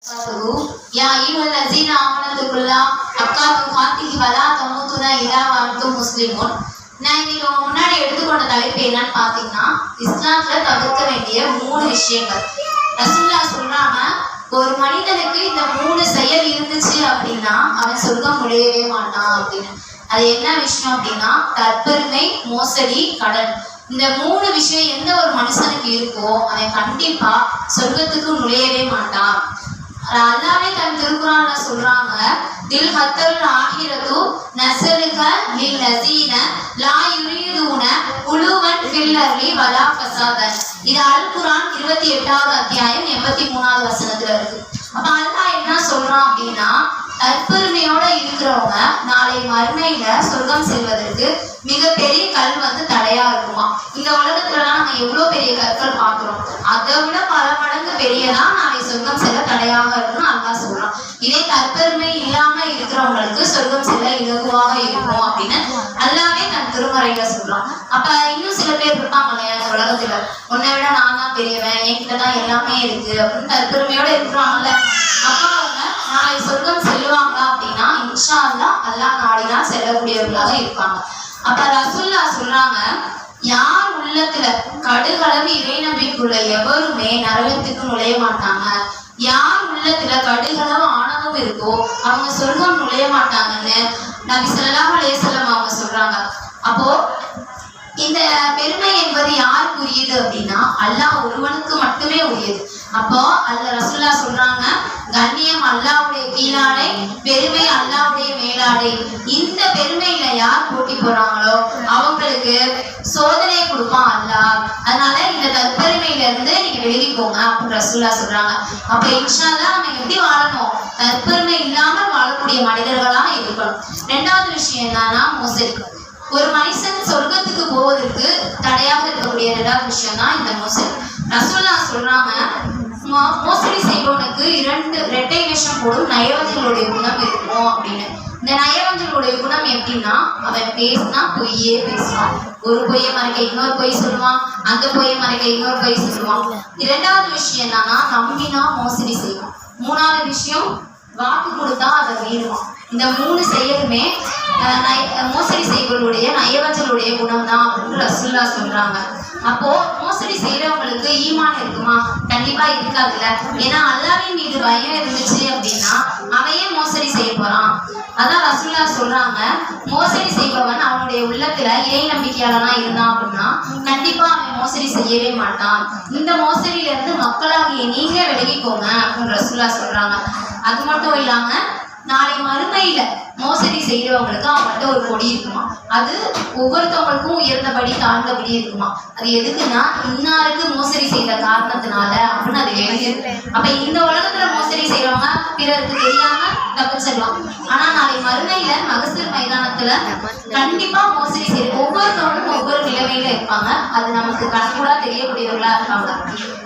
يا أيها الذين آمنوا اتقوا الله حق تقاته ولا تموتن إلا وأنتم مسلمون நான் இன்னைக்கு உங்க முன்னாடி எடுத்துக்கொண்ட தலைப்பு என்னன்னு பார்த்தீங்கன்னா இஸ்லாத்துல தவிர்க்க வேண்டிய மூணு விஷயங்கள் ரசூல்லா சொல்றாங்க ஒரு மனிதனுக்கு இந்த மூணு செயல் இருந்துச்சு அப்படின்னா அவன் சொர்க்கம் நுழையவே மாட்டான் அப்படின்னு அது என்ன விஷயம் அப்படின்னா தற்பெருமை மோசடி கடன் இந்த மூணு விஷயம் எந்த ஒரு மனுஷனுக்கு இருக்கோ அவன் கண்டிப்பா சொர்க்கத்துக்கு நுழையவே மாட்டான் அல்லாவே தன் திருக்குறான சொல்றாங்க தில் ஹத்தல் ஆகிரது நசலுக லில் நசீன லா யுரீதுன உலுவன் ஃபில் அர்லி வலா ஃபசாதன் இது அல் குரான் இருபத்தி எட்டாவது அத்தியாயம் எண்பத்தி மூணாவது வசனத்துல இருக்கு. அப்ப அல்லாஹ் என்ன சொல்றான் அப்படின்னா நற்பெருமையோட இருக்கிறவங்க நாளை மறுமையில சொர்க்கம் செல்வதற்கு மிகப்பெரிய கல் வந்து தடையா இருக்குமா? இந்த உலகத்துலலாம் நம்ம எவ்வளவு பெரிய கற்கள் பார்க்கிறோம்? அதை விட பல மடங்கு பெரியதா நாளை சொர்க்கம் செல்ல தடையாக இருக்கும்னு அல்லா சொல்றான். இதே தற்பெருமை இல்லாம இருக்கிறவங்களுக்கு சொர்க்கம் செல்ல இலகுவாக இருக்கும் அப்படின்னு அல்லாவே தன் திருமறையில சொல்றான். அப்ப இன்னும் சில பேர் இருப்பாங்க இல்லையா இந்த உலகத்துல? உன்னை விட நான் தான் பெரியவன். என்கிட்ட தான் எல்லாமே இருக்கு. அப்படின்னு தற்பெருமையோட இருக்கிறாங்கல்ல? இன்ஷா அல்லா அல்லாஹ் நாடினா செல்லக்கூடியவர்களாக இருப்பாங்க. அப்ப ரசுல்லா சொல்றாங்க யார் உள்ளத்துல கடுகளவு இறை நம்பிக்குள்ள எவருமே நரகத்துக்கு நுழைய மாட்டாங்க. யார் உள்ளத்துல கடுகளவு ஆணவம் இருக்கோ அவங்க சொர்க்கம் நுழைய மாட்டாங்கன்னு நபி சொல்லாம லேசலம் அவங்க சொல்றாங்க. அப்போ இந்த பெருமை என்பது யாருக்கு உரியது அப்படின்னா அல்லாஹ் ஒருவனுக்கு மட்டுமே உரியது. அப்போ அல்ல ரசுல்லா சொல்றாங்க கண்ணியம் அல்லாவுடைய கீழாடை பெருமை அல்லாவுடைய மேலாடை. இந்த பெருமையில யார் போட்டி போறாங்களோ அவங்களுக்கு சோதனையை கொடுப்பான் அல்லா அதனால இந்த தற்பெருமையில இருந்து நீங்க விலகிக்கோங்க அப்படின்னு ரசுல்லா சொல்றாங்க. அப்ப இன்ஷால்லா நம்ம எப்படி வாழணும்? தற்பெருமை இல்லாமல் வாழக்கூடிய மனிதர்களாக இருக்கணும். ரெண்டாவது விஷயம் என்னன்னா மோசடிக்கணும் ஒரு மனுஷன் சொர்க்கத்துக்கு போவதற்கு தடையாக இருக்கக்கூடிய ரெண்டாவது விஷயம் தான் இந்த மோசடி. ரசோல்லா சொல்றாங்க மோசடி செய்பவனுக்கு இரண்டு இரட்டை விஷம் போடும் நயவஞ்சலுடைய குணம் இருக்கும்? அப்படின்னு. இந்த நயவஞ்சலுடைய குணம் எப்படின்னா அவன் பேசினா பொய்யே பேசுவான். ஒரு பொய்யை மறைக்க இன்னொரு பொய் சொல்லுவான் அந்த பொய்யை மறைக்க இன்னொரு பொய் சொல்லுவான். இரண்டாவது விஷயம் என்னன்னா நம்பினா மோசடி செய்வான். மூணாவது விஷயம் வாக்கு கொடுத்தா அதை மீறுவான். இந்த மூணு செயலுமே மோசடி செய்வர்களுடைய நயவஞ்சலுடைய குணம் தான் அப்படின்னு ரசுல்லா சொல்றாங்க. அப்போ மோசடி செய்யறவங்களுக்கு ஈமான் இருக்குமா? கண்டிப்பா இருக்காதுல்ல. ஏன்னா அல்லாவின் மீது பயம் இருந்துச்சு அப்படின்னா அவையே மோசடி செய்ய போறான். அதான் ரசுல்லா சொல்றாங்க. மோசடி செய்பவன் அவனுடைய உள்ளத்துல இறை நம்பிக்கையாளனா இருந்தான் அப்படின்னா கண்டிப்பா அவன் மோசடி செய்யவே மாட்டான். இந்த மோசடியில இருந்து மக்களாகிய நீங்க விலகிக்கோங்க அப்படின்னு ரசுல்லா சொல்றாங்க. அது மட்டும் இல்லாம நாளை மறுமையில மோசடி செய்யறவங்களுக்கு அவங்கள்ட்ட ஒரு கொடி இருக்குமா? அது ஒவ்வொருத்தவங்களுக்கும் உயர்ந்தபடி தாழ்ந்தபடி இருக்குமா? அது எதுக்குன்னா இன்னாருக்கு மோசடி செய்த காரணத்தினால அப்படின்னு அது எழுதியிருக்கு அப்ப இந்த உலகத்துல மோசடி செய்யறவங்க பிறருக்கு தெரியாம தப்பிச்சிடலாம். ஆனா நாளை மறுமையில மகசூர் மைதானத்துல கண்டிப்பா மோசடி செய்ய ஒவ்வொருத்தவங்களும் ஒவ்வொரு நிலைமையில இருப்பாங்க. அது நமக்கு கண்கூடா தெரியக்கூடியவர்களா இருப்பாங்க.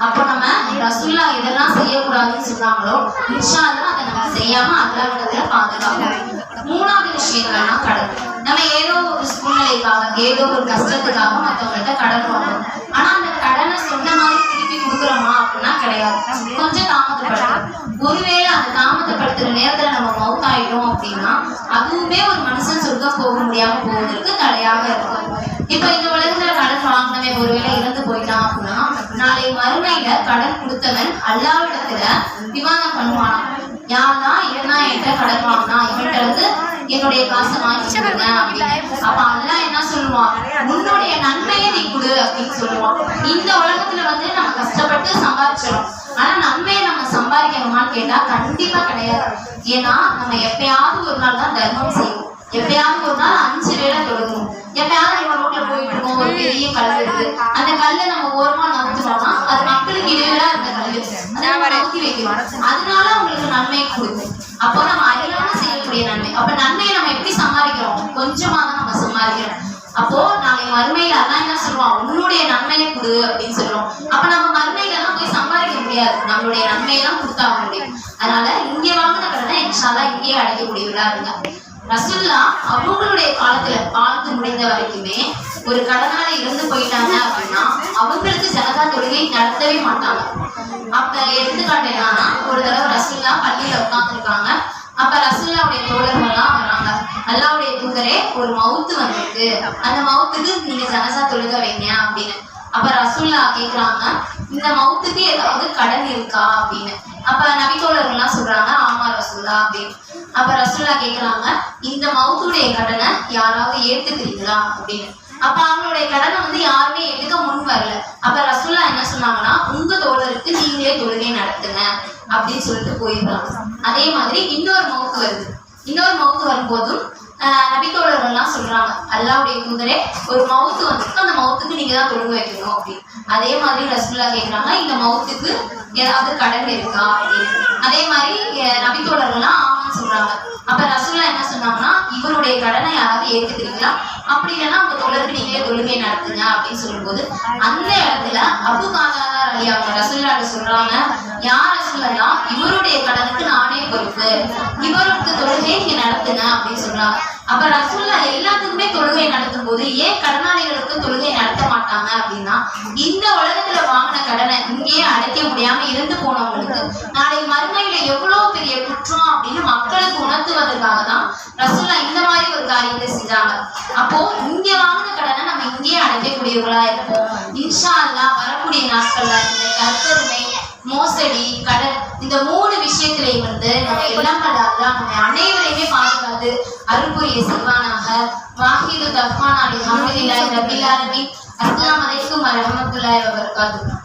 அப்போ நம்ம ரசுல்லா இதெல்லாம் செய்யக்கூடாதுன்னு சொன்னாங்களோ இன்ஷா அதை செய்யாம அல்லாஹ்விடத்துல பாதுகாப்பு. மூணாவது விஷயம் என்னன்னா கடன் நம்ம ஏதோ ஒரு சூழ்நிலைக்காக ஏதோ ஒரு கஷ்டத்துக்காக மற்றவங்கள்ட்ட கடன் வாங்குறோம். ஆனா அந்த கடனை சொன்ன மாதிரி திருப்பி கொடுக்குறோமா அப்படின்னா கிடையாது. கொஞ்சம் தாமதப்படுத்தும் ஒருவேளை அந்த தாமதப்படுத்துற நேரத்துல நம்ம மவுத் ஆயிடும் அப்படின்னா அதுவுமே ஒரு மனுஷன் சொர்க்கம் போக முடியாம போவதற்கு தடையாக இருக்கும். இப்ப இந்த உலகத்துல கடன் வாங்கினவன் ஒருவேளை இறந்து போயிட்டான் அப்படின்னா நாளை மறுமையில கடன் கொடுத்தவன் அல்லாவிடத்துல விவாதம் பண்ணுவானா இவனா என்கிட்ட கடன் வாங்கினா இவன்கிட்ட என்னுடைய காசை வாங்கி கொடுங்க அப்ப அல்லாஹ் என்ன சொல்லுவான்? உன்னுடைய நன்மையை நீ கொடு அப்படின்னு சொல்லுவான். இந்த உலகத்துல வந்து நம்ம கஷ்டப்பட்டு சம்பாதிச்சிடும் ஆனா நன்மையை நம்ம சம்பாதிக்கணுமான்னு கேட்டா கண்டிப்பா கிடையாது. ஏன்னா நம்ம எப்பயாவது ஒரு நாள் தான் தர்மம் செய்வோம். எப்பயாவது ஒரு நாள் அஞ்சு வேளை தொழுகும் எப்பயாவது நம்ம ரோட்ல போயிட்டு இருக்கோம் ஒரு பெரிய கல் இருக்கு. அந்த கல்லை நம்ம ஓரமா நவுத்துட்டோம்னா அது மக்களுக்கு இடையிலா இருந்த கல் அதை நம்ம நவுத்தி வைக்கிறோம் அதனால உங்களுக்கு நன்மை கொடுக்கும். அப்போ நம்ம அறியாம செய்யக்கூடிய நன்மை. அப்ப நன்மையை நம்ம எப்படி சம்பாதிக்கிறோம் கொஞ்சமா தான் நம்ம சம்பாதிக்கிறோம் அப்போ நாளை மறுமையில அதான் என்ன சொல்லுவோம் உன்னுடைய நன்மையை கொடு அப்படின்னு சொல்லுவோம் அப்ப நம்ம மறுமையில எல்லாம் போய் சம்பாதிக்க முடியாது. நம்மளுடைய நன்மையெல்லாம் கொடுத்தாக முடியும் அதனால இங்க வாங்கின கடனை இன்ஷால்லா இங்கேயே அடைக்கக்கூடியவர்களா இருங்க ரசுல்லா அவங்களுடைய காலத்துல வாழ்ந்து முடிந்த வரைக்குமே ஒரு கடனால இருந்து போயிட்டாங்க அப்படின்னா அவங்களுக்கு ஜனதா தொழுகை நடத்தவே மாட்டாங்க. அப்ப எடுத்துக்காட்டு என்னன்னா ஒரு தடவை ரசுல்லா பள்ளியில உட்காந்துருக்காங்க அப்ப ரசுல்லாவுடைய தோழர்கள்லாம் வராங்க. அல்லாவுடைய தூதரே ஒரு மவுத்து வந்திருக்கு. அந்த மவுத்துக்கு நீங்க ஜனசா தொழுக வைங்க அப்படின்னு. அப்ப ரசுல்லா கேக்குறாங்க இந்த மவுத்துக்கு ஏதாவது கடன் இருக்கா அப்படின்னு. அப்ப நபித்தோழர்கள்லாம் சொல்றாங்க ரசுல்லா அப்படின்னு அப்ப ரசுல்லா கேக்குறாங்க இந்த மவுத்துடைய கடனை யாராவது ஏத்துக்கிறீங்களா அப்படின்னு அப்ப அவங்களுடைய கடனை வந்து யாருமே எடுக்க முன் வரல. அப்ப ரசுல்லா என்ன சொன்னாங்கன்னா உங்க தோழருக்கு நீங்களே தொழுகை நடத்துங்க அப்படின்னு சொல்லிட்டு போயிடுறாங்க. அதே மாதிரி இன்னொரு மவுத்து வருது. இன்னொரு மவுத்து வரும்போதும் நபித்தோழர்கள்லாம் சொல்றாங்க அல்லாவுடைய தூதரே ஒரு மவுத்து வந்துருக்கு அந்த மவுத்துக்கு நீங்க தான் தொழுக வைக்கணும் அப்படின்னு. அதே மாதிரி ரசூல்லா கேட்கறாங்க இந்த மவுத்துக்கு ஏதாவது கடன் இருக்கா அப்படின்னு. அதே மாதிரி நபித்தோழர்கள்லாம் ஆமான்னு சொல்றாங்க. அப்ப ரசூல்லா என்ன சொன்னாங்கன்னா இவருடைய கடனை யாராவது ஏத்துக்கிறீங்களா? அப்படி இல்லைன்னா உங்க தோழருக்கு நீங்களே தொழுகை நடத்துங்க அப்படின்னு சொல்லும்போது அந்த இடத்துல அபு காதாதார் அலி அவங்க ரசூல்லா சொல்றாங்க யார் ரசூல்லா இவருடைய கடனுக்கு நானே பொறுப்பு. இவருக்கு தொழுகை நீங்க நடத்துங்க அப்படின்னு சொல்றாங்க. அப்ப ரசூல்லா எல்லாத்துக்குமே தொழுகை நடத்தும் போது ஏன் கடனாளிகளுக்கு தொழுகை நடத்த மாட்டாங்க அப்படின்னா இந்த உலகத்துல வாங்கின கடனை இங்கேயே அடைக்க முடியாம இருந்து போனவங்களுக்கு நாளை மறுமையில எவ்வளவு பெரிய குற்றம்? அப்படின்னு தான் ரசூல்லா இந்த மாதிரி ஒரு காரியத்தை செஞ்சாங்க அப்போ இங்க வாங்கின கடனை நம்ம இங்கேயே அடைக்கக்கூடியவர்களா இருப்போம். இன்ஷா அல்லாஹ் வரக்கூடிய நாட்கள்ல இந்த கற்பெருமை மோசடி கடன் இந்த மூணு விஷயத்திலையும் வந்து நம்ம எல்லாம் அல்ல நம்ம அனைவரையுமே பாதுகாத்து அருள்புரிய செய்வானாக வாஹிது தஃபான் அலி அஹமதுல்லாஹி ரபில் ஆலமீன். அஸ்ஸலாமு அலைக்கும் வரஹ்மத்துல்லாஹி வபரகாத்துஹு.